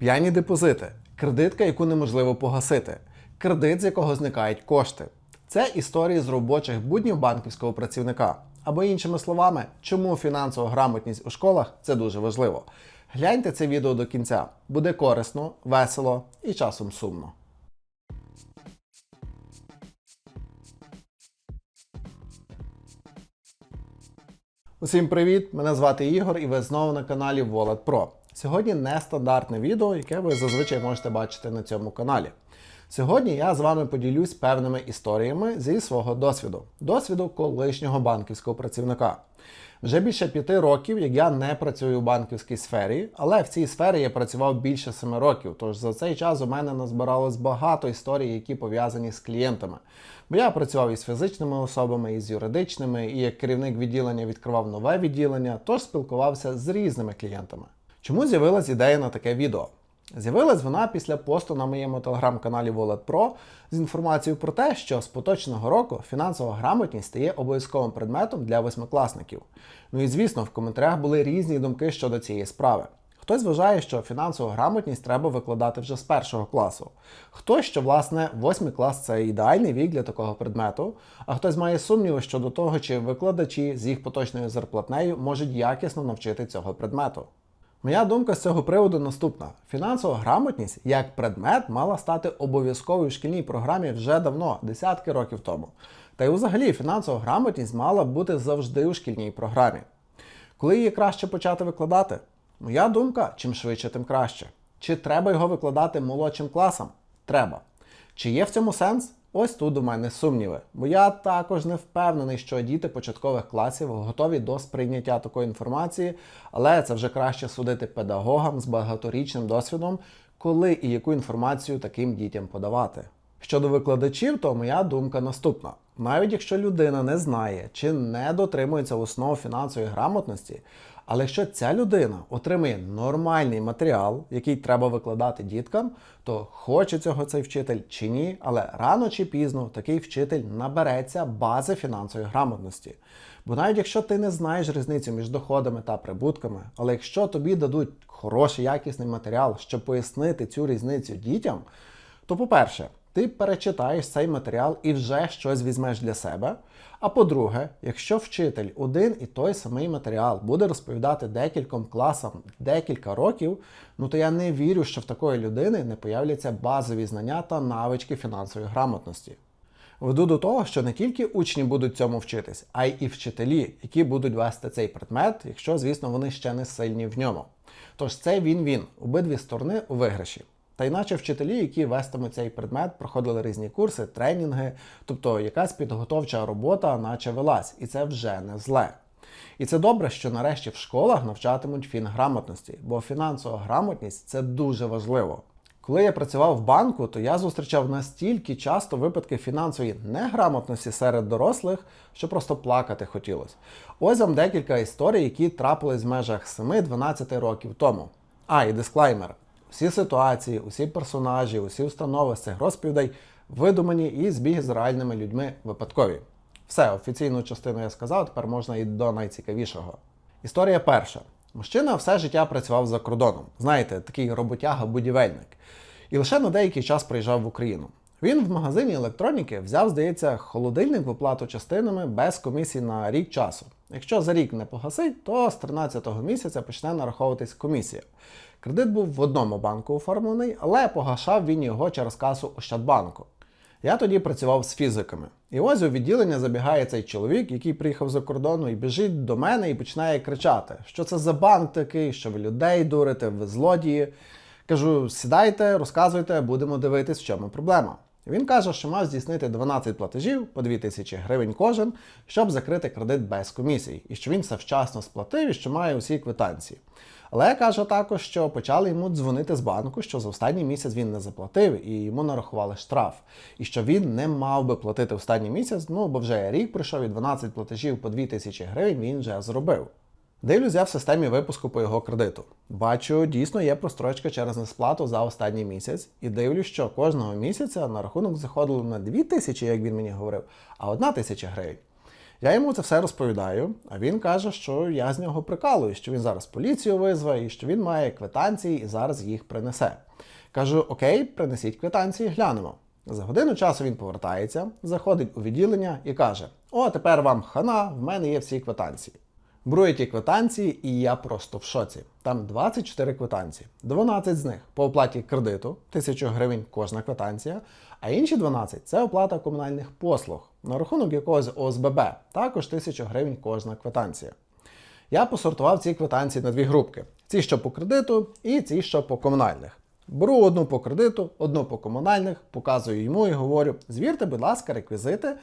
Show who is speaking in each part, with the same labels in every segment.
Speaker 1: П'яні депозити, кредитка, яку неможливо погасити, кредит, з якого зникають кошти. Це історії з робочих буднів банківського працівника. Або іншими словами, чому фінансова грамотність у школах це дуже важливо. Гляньте це відео до кінця. Буде корисно, весело і часом сумно. Усім привіт! Мене звати Ігор і ви знову на каналі Wallet Pro. Сьогодні нестандартне відео, яке ви зазвичай можете бачити на цьому каналі. Сьогодні я з вами поділюсь певними історіями зі свого досвіду, досвіду колишнього банківського працівника. Вже більше п'яти років, як я не працюю у банківській сфері, але в цій сфері я працював більше семи років. Тож за цей час у мене назбиралось багато історій, які пов'язані з клієнтами. Бо я працював із фізичними особами, і з юридичними, і як керівник відділення відкривав нове відділення, тож спілкувався з різними клієнтами. Чому з'явилась ідея на таке відео? З'явилась вона після посту на моєму телеграм-каналі Wallet з інформацією про те, що з поточного року фінансова грамотність стає обов'язковим предметом для восьмикласників. Ну і звісно, в коментарях були різні думки щодо цієї справи. Хтось вважає, що фінансову грамотність треба викладати вже з першого класу. Хтось, що власне восьмий клас це ідеальний вік для такого предмету, а хтось має сумніви щодо того, чи викладачі з їх поточною зарплатнею можуть якісно навчити цього предмету. Моя думка з цього приводу наступна: фінансова грамотність як предмет мала стати обов'язковою в шкільній програмі вже давно, десятки років тому. Та й взагалі фінансова грамотність мала бути завжди у шкільній програмі. Коли її краще почати викладати? Моя думка, чим швидше, тим краще. Чи треба його викладати молодшим класам? Треба. Чи є в цьому сенс? Ось тут у мене сумніви. Бо я також не впевнений, що діти початкових класів готові до сприйняття такої інформації, але це вже краще судити педагогам з багаторічним досвідом, коли і яку інформацію таким дітям подавати. Щодо викладачів, то моя думка наступна: навіть якщо людина не знає чи не дотримується основ фінансової грамотності, але якщо ця людина отримує нормальний матеріал, який треба викладати діткам, то хоче цього цей вчитель чи ні, але рано чи пізно такий вчитель набереться бази фінансової грамотності. Бо навіть якщо ти не знаєш різницю між доходами та прибутками, але якщо тобі дадуть хороший якісний матеріал, щоб пояснити цю різницю дітям, то, по-перше, ти перечитаєш цей матеріал і вже щось візьмеш для себе. А по-друге, якщо вчитель один і той самий матеріал буде розповідати декільком класам декілька років, ну то я не вірю, що в такої людини не появляться базові знання та навички фінансової грамотності. Веду до того, що не тільки учні будуть цьому вчитись, а й і вчителі, які будуть вести цей предмет, якщо, звісно, вони ще не сильні в ньому. Тож це він-він, обидві сторони у виграші. Та іначе вчителі, які вестимуть цей предмет, проходили різні курси, тренінги, тобто якась підготовча робота, наче велась, і це вже не зле. І це добре, що нарешті в школах навчатимуть фінграмотності, бо фінансова грамотність це дуже важливо. Коли я працював в банку, то я зустрічав настільки часто випадки фінансової неграмотності серед дорослих, що просто плакати хотілося. Ось вам декілька історій, які трапились в межах 7-12 років тому. А, і дисклеймер. Всі ситуації, усі персонажі, усі установи з цих розповідей видумані і збіги з реальними людьми випадкові. Все, офіційну частину я сказав, тепер можна і до найцікавішого. Історія перша. Мужчина все життя працював за кордоном. Знаєте, такий роботяга-будівельник. І лише на деякий час приїжджав в Україну. Він в магазині електроніки взяв, здається, холодильник в оплату частинами без комісії на рік часу. Якщо за рік не погасить, то з 13-го місяця почне нараховуватись комісія. Кредит був в одному банку оформлений, але погашав він його через касу Ощадбанку. Я тоді працював з фізиками. І ось у відділення забігає цей чоловік, який приїхав за кордону, і біжить до мене і починає кричати, що це за банк такий, що ви людей дурите, ви злодії. Кажу, сідайте, розказуйте, будемо дивитись, в чому проблема. Він каже, що мав здійснити 12 платежів по 2000 гривень кожен, щоб закрити кредит без комісій, і що він все вчасно сплатив і що має усі квитанції. Але каже також, що почали йому дзвонити з банку, що за останній місяць він не заплатив і йому нарахували штраф. І що він не мав би платити останній місяць, ну бо вже рік пройшов і 12 платежів по 2000 гривень він вже зробив. Дивлюсь я в системі випуску по його кредиту. Бачу, дійсно є прострочка через несплату за останній місяць, і дивлюсь, що кожного місяця на рахунок заходило не 2 тисячі, як він мені говорив, а 1 тисяча гривень. Я йому це все розповідаю, а він каже, що я з нього прикалую, що він зараз поліцію визве і що він має квитанції і зараз їх принесе. Кажу: Окей, принесіть квитанції, глянемо. За годину часу він повертається, заходить у відділення і каже: О, тепер вам хана, в мене є всі квитанції. Беру ті квитанції, і я просто в шоці. Там 24 квитанції. 12 з них по оплаті кредиту, 1000 гривень кожна квитанція, а інші 12 це оплата комунальних послуг на рахунок якогось ОСББ, також 1000 гривень кожна квитанція. Я посортував ці квитанції на дві групки: ці, що по кредиту, і ці, що по комунальних. Беру одну по кредиту, одну по комунальних, показую йому і говорю: звірте, будь ласка, реквізити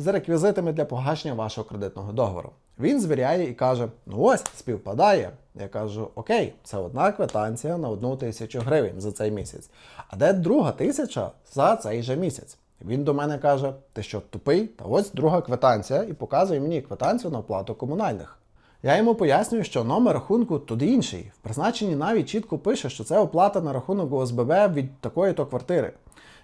Speaker 1: за реквізитами для погашення вашого кредитного договору. Він звіряє і каже: Ну ось, співпадає. Я кажу: Окей, це одна квитанція на одну тисячу гривень за цей місяць. А де друга тисяча за цей же місяць? Він до мене каже: Ти що, тупий? Та ось друга квитанція і показує мені квитанцію на оплату комунальних. Я йому пояснюю, що номер рахунку туди інший. В призначенні навіть чітко пише, що це оплата на рахунок ОСББ від такої-то квартири.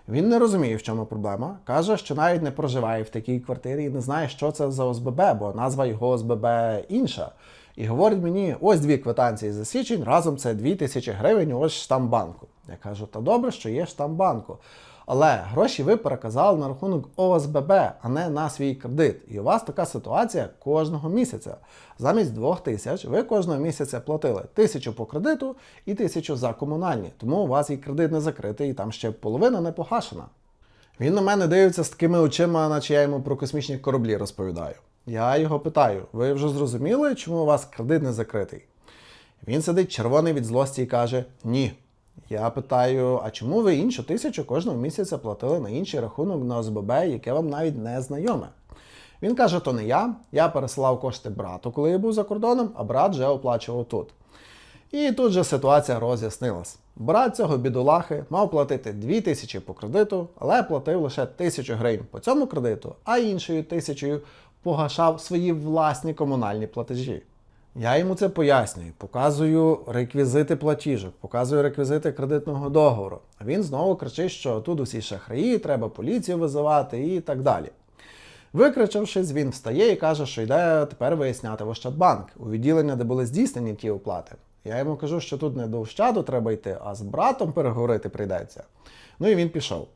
Speaker 1: Він не розуміє, в чому проблема. Каже, що навіть не проживає в такій квартирі і не знає, що це за ОСББ, бо назва його ОСББ інша. І говорить мені, ось дві квитанції за січень, разом це 2000 гривень, ось штамбанку. Я кажу, та добре, що є штамп банку. Але гроші ви переказали на рахунок ОСББ, а не на свій кредит. І у вас така ситуація кожного місяця. Замість двох тисяч ви кожного місяця платили тисячу по кредиту і тисячу за комунальні. Тому у вас і кредит не закритий, і там ще половина не погашена. Він на мене дивиться з такими очима, наче я йому про космічні кораблі розповідаю. Я його питаю: ви вже зрозуміли, чому у вас кредит не закритий? Він сидить червоний від злості і каже: Ні. Я питаю, а чому ви іншу тисячу кожного місяця платили на інший рахунок на ОСББ, яке вам навіть не знайоме? Він каже, то не я. Я пересилав кошти брату, коли я був за кордоном, а брат вже оплачував тут. І тут же ситуація роз'яснилась. Брат цього бідолахи мав платити 2 тисячі по кредиту, але платив лише тисячу гривень по цьому кредиту, а іншою тисячею погашав свої власні комунальні платежі. Я йому це пояснюю, показую реквізити платіжок, показую реквізити кредитного договору. А він знову кричить, що тут усі шахраї, треба поліцію визивати і так далі. Викричавшись, він встає і каже, що йде тепер виясняти в Ощадбанк у відділення, де були здійснені ті оплати. Я йому кажу, що тут не до Ощаду треба йти, а з братом переговорити прийдеться. Ну і він пішов.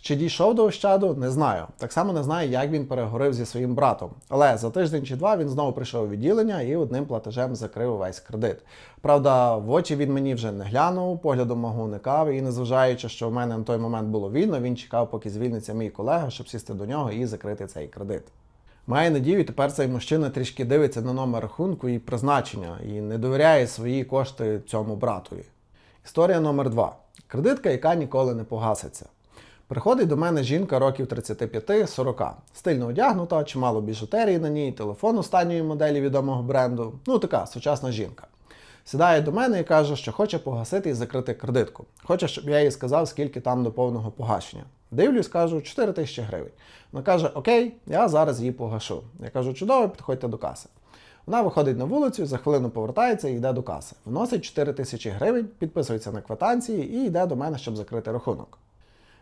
Speaker 1: Чи дійшов до Ощаду, не знаю. Так само не знаю, як він переговорив зі своїм братом. Але за тиждень чи два він знову прийшов у відділення і одним платежем закрив весь кредит. Правда, в очі він мені вже не глянув, поглядом мого уникав, і незважаючи, що в мене на той момент було вільно, він чекав, поки звільниться мій колега, щоб сісти до нього і закрити цей кредит. Має надію, тепер цей мужчина трішки дивиться на номер рахунку і призначення і не довіряє свої кошти цьому братові. Історія номер два. Кредитка, яка ніколи не погаситься. Приходить до мене жінка років 35-40, стильно одягнута, чимало біжутерії на ній, телефон останньої моделі відомого бренду. Ну така сучасна жінка. Сідає до мене і каже, що хоче погасити і закрити кредитку. Хоче, щоб я їй сказав, скільки там до повного погашення. Дивлюсь, кажу, 4 тисячі гривень. Вона каже: Окей, я зараз її погашу. Я кажу, чудово, підходьте до каси. Вона виходить на вулицю, за хвилину повертається і йде до каси. Вносить 4 тисячі гривень, підписується на квитанції і йде до мене, щоб закрити рахунок.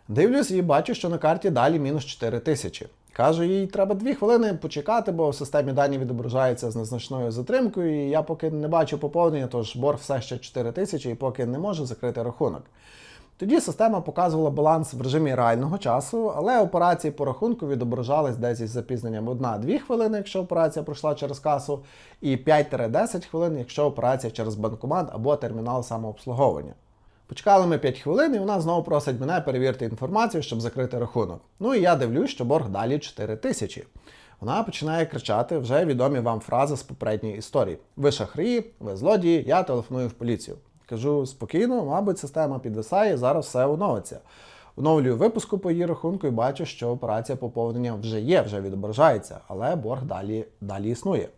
Speaker 1: Дивлюсь і бачу, що на карті далі мінус 4 тисячі. Кажу, їй треба 2 хвилини почекати, бо в системі дані відображається з незначною затримкою, і я поки не бачу поповнення, тож борг все ще 4 тисячі і поки не можу закрити рахунок. Тоді система показувала баланс в режимі реального часу, але операції по рахунку відображались десь із запізненням 1-2 хвилини, якщо операція пройшла через касу, і 5-10 хвилин, якщо операція через банкомат або термінал самообслуговування. Почекали ми 5 хвилин, і вона знову просить мене перевірити інформацію, щоб закрити рахунок. Ну і я дивлюсь, що борг далі 4 тисячі. Вона починає кричати вже відомі вам фрази з попередньої історії: Ви шахраї, ви злодії, я телефоную в поліцію. Кажу спокійно, мабуть, система підвисає, зараз все оновиться. Оновлюю випуску по її рахунку і бачу, що операція поповнення вже є, вже відображається, але борг далі, далі існує.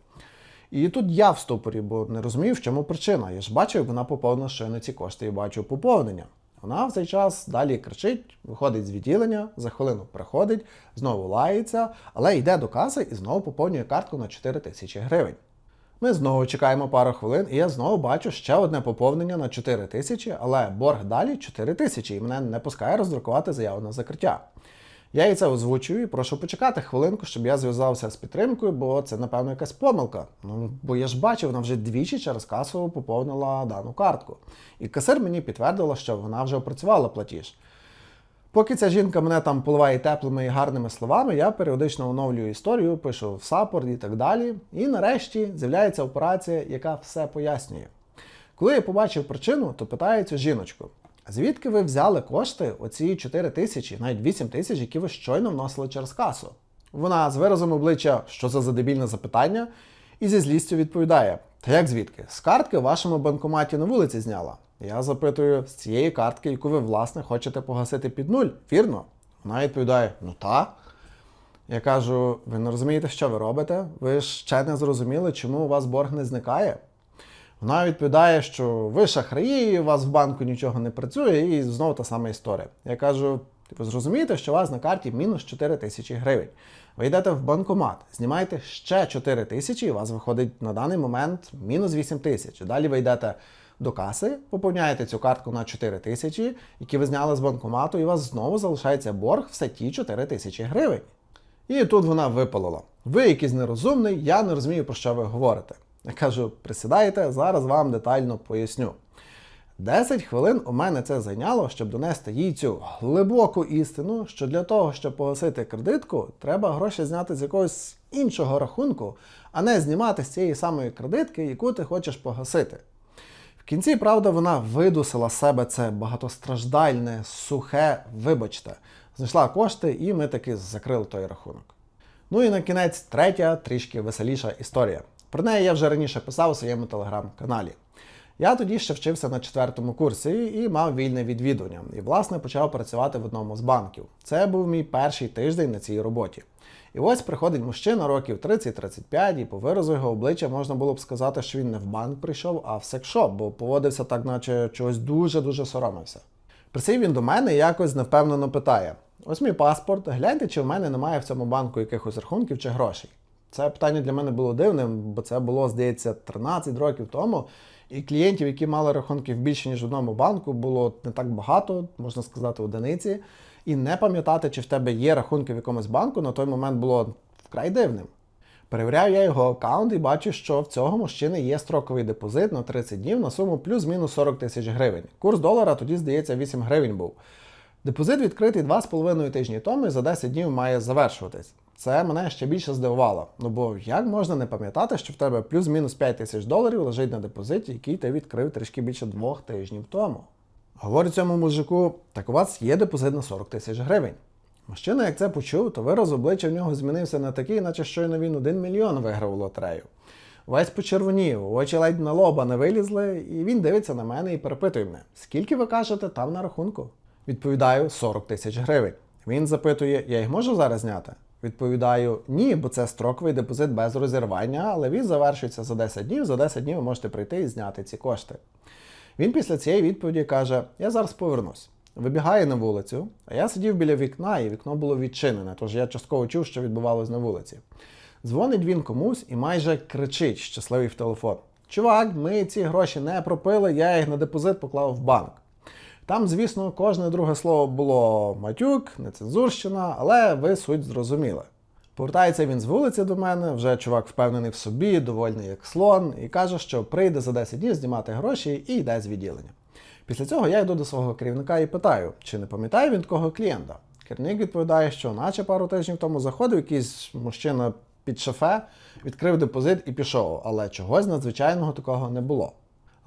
Speaker 1: І тут я в ступорі, бо не розумію, в чому причина. Я ж бачив, як вона поповнила щойно ці кошти і бачу поповнення. Вона в цей час далі кричить, виходить з відділення, за хвилину приходить, знову лається, але йде до каси і знову поповнює картку на 4 тисячі гривень. Ми знову чекаємо пару хвилин, і я знову бачу ще одне поповнення на 4 тисячі, але борг далі 4 тисячі, і мене не пускає роздрукувати заяву на закриття. Я їй це озвучую і прошу почекати хвилинку, щоб я зв'язався з підтримкою, бо це, напевно, якась помилка. Ну, бо я ж бачив, вона вже двічі через касу поповнила дану картку. І касир мені підтвердила, що вона вже опрацювала платіж. Поки ця жінка мене там поливає теплими і гарними словами, я періодично оновлюю історію, пишу в саппорт і так далі. І нарешті з'являється операція, яка все пояснює. Коли я побачив причину, то питаю цю жіночку: звідки ви взяли кошти, оці 4 тисячі, навіть 8 тисяч, які ви щойно вносили через касу? Вона з виразом обличчя, що це за дебільне запитання, і зі злістю відповідає: Та як звідки? З картки в вашому банкоматі на вулиці зняла. Я запитую, з цієї картки, яку ви, власне, хочете погасити під нуль, вірно? Вона відповідає: Ну та. Я кажу: ви не розумієте, що ви робите? Ви ж ще не зрозуміли, чому у вас борг не зникає. Вона відповідає, що ви шахраї, у вас в банку нічого не працює, і знову та сама історія. Я кажу: ви зрозумієте, що у вас на карті мінус 4 тисячі гривень. Ви йдете в банкомат, знімаєте ще 4 тисячі, і у вас виходить на даний момент мінус 8 тисяч. Далі ви йдете до каси, поповняєте цю картку на 4 тисячі, які ви зняли з банкомату, і у вас знову залишається борг все ті 4 тисячі гривень. І тут вона випалила. Ви якийсь нерозумний, я не розумію, про що ви говорите. Я кажу, присідайте, зараз вам детально поясню. 10 хвилин у мене це зайняло, щоб донести їй цю глибоку істину, що для того, щоб погасити кредитку, треба гроші зняти з якогось іншого рахунку, а не знімати з цієї самої кредитки, яку ти хочеш погасити. В кінці, правда, вона видусила себе це багатостраждальне, сухе, вибачте, знайшла кошти, і ми таки закрили той рахунок. Ну і на кінець третя, трішки веселіша історія. Про неї я вже раніше писав у своєму телеграм-каналі. Я тоді ще вчився на четвертому курсі і мав вільне відвідування. І, власне, почав працювати в одному з банків. Це був мій перший тиждень на цій роботі. І ось приходить мужчина років 30-35, і по виразу його обличчя можна було б сказати, що він не в банк прийшов, а в секшоп, бо поводився так, наче чогось дуже-дуже соромився. Присів він до мене і якось невпевнено питає: ось мій паспорт, гляньте, чи в мене немає в цьому банку якихось рахунків чи грошей. Це питання для мене було дивним, бо це було, здається, 13 років тому. І клієнтів, які мали рахунків більше, ніж в одному банку, було не так багато, можна сказати, одиниці. І не пам'ятати, чи в тебе є рахунки в якомусь банку, на той момент було вкрай дивним. Перевіряю я його аккаунт і бачу, що в цього мужчини є строковий депозит на 30 днів на суму плюс-мінус 40 тисяч гривень. Курс долара тоді, здається, 8 гривень був. Депозит відкритий 2,5 тижні тому і за 10 днів має завершуватись. Це мене ще більше здивувало. Ну бо як можна не пам'ятати, що в тебе плюс-мінус 5 тисяч доларів лежить на депозиті, який ти відкрив трішки більше двох тижнів тому. Говорю цьому мужику, так у вас є депозит на 40 тисяч гривень. Мужчина, як це почув, то вираз обличчя в нього змінився на такий, наче щойно він один мільйон виграв у лотерею. Весь почервонів, очі ледь на лоба не вилізли, і він дивиться на мене і перепитує мене, скільки ви кажете там на рахунку? Відповідаю 40 тисяч гривень. Він запитує, я їх можу зараз зняти? Відповідаю, ні, бо це строковий депозит без розірвання, але він завершується за 10 днів. За 10 днів ви можете прийти і зняти ці кошти. Він після цієї відповіді каже: Я зараз повернусь. Вибігає на вулицю, а я сидів біля вікна, і вікно було відчинене, тож я частково чув, що відбувалось на вулиці. Дзвонить він комусь і майже кричить, щасливий в телефон: Чувак, ми ці гроші не пропили, я їх на депозит поклав в банк. Там, звісно, кожне друге слово було матюк, нецензурщина, але ви суть зрозуміли. Повертається він з вулиці до мене, вже чувак впевнений в собі, довольний як слон, і каже, що прийде за 10 днів знімати гроші і йде з відділення. Після цього я йду до свого керівника і питаю, чи не пам'ятає він такого клієнта. Керівник відповідає, що наче пару тижнів тому заходив якийсь мужчина під шофе, відкрив депозит і пішов, але чогось надзвичайного такого не було.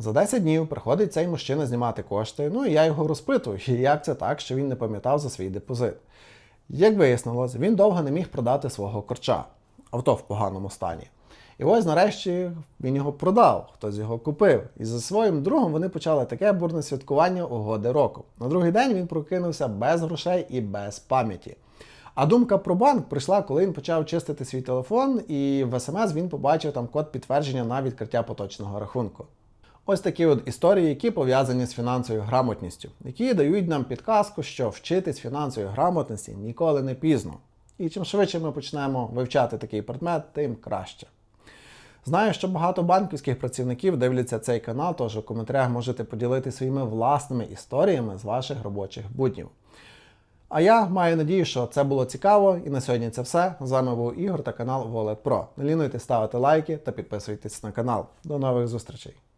Speaker 1: За 10 днів приходить цей мужчина знімати кошти, ну і я його розпитую, як це так, що він не пам'ятав за свій депозит. Як вияснилось, він довго не міг продати свого корча, авто в поганому стані. І ось нарешті він його продав, хтось його купив. І за своїм другом вони почали таке бурне святкування угоди року. На другий день він прокинувся без грошей і без пам'яті. А думка про банк прийшла, коли він почав чистити свій телефон, і в смс він побачив там код підтвердження на відкриття поточного рахунку. Ось такі от історії, які пов'язані з фінансовою грамотністю, які дають нам підказку, що вчитись фінансової грамотності ніколи не пізно. І чим швидше ми почнемо вивчати такий предмет, тим краще. Знаю, що багато банківських працівників дивляться цей канал, тож у коментарях можете поділити своїми власними історіями з ваших робочих буднів. А я маю надію, що це було цікаво. І на сьогодні це все. З вами був Ігор та канал Wallet Pro. Не лінуйте ставити лайки та підписуйтесь на канал. До нових зустрічей!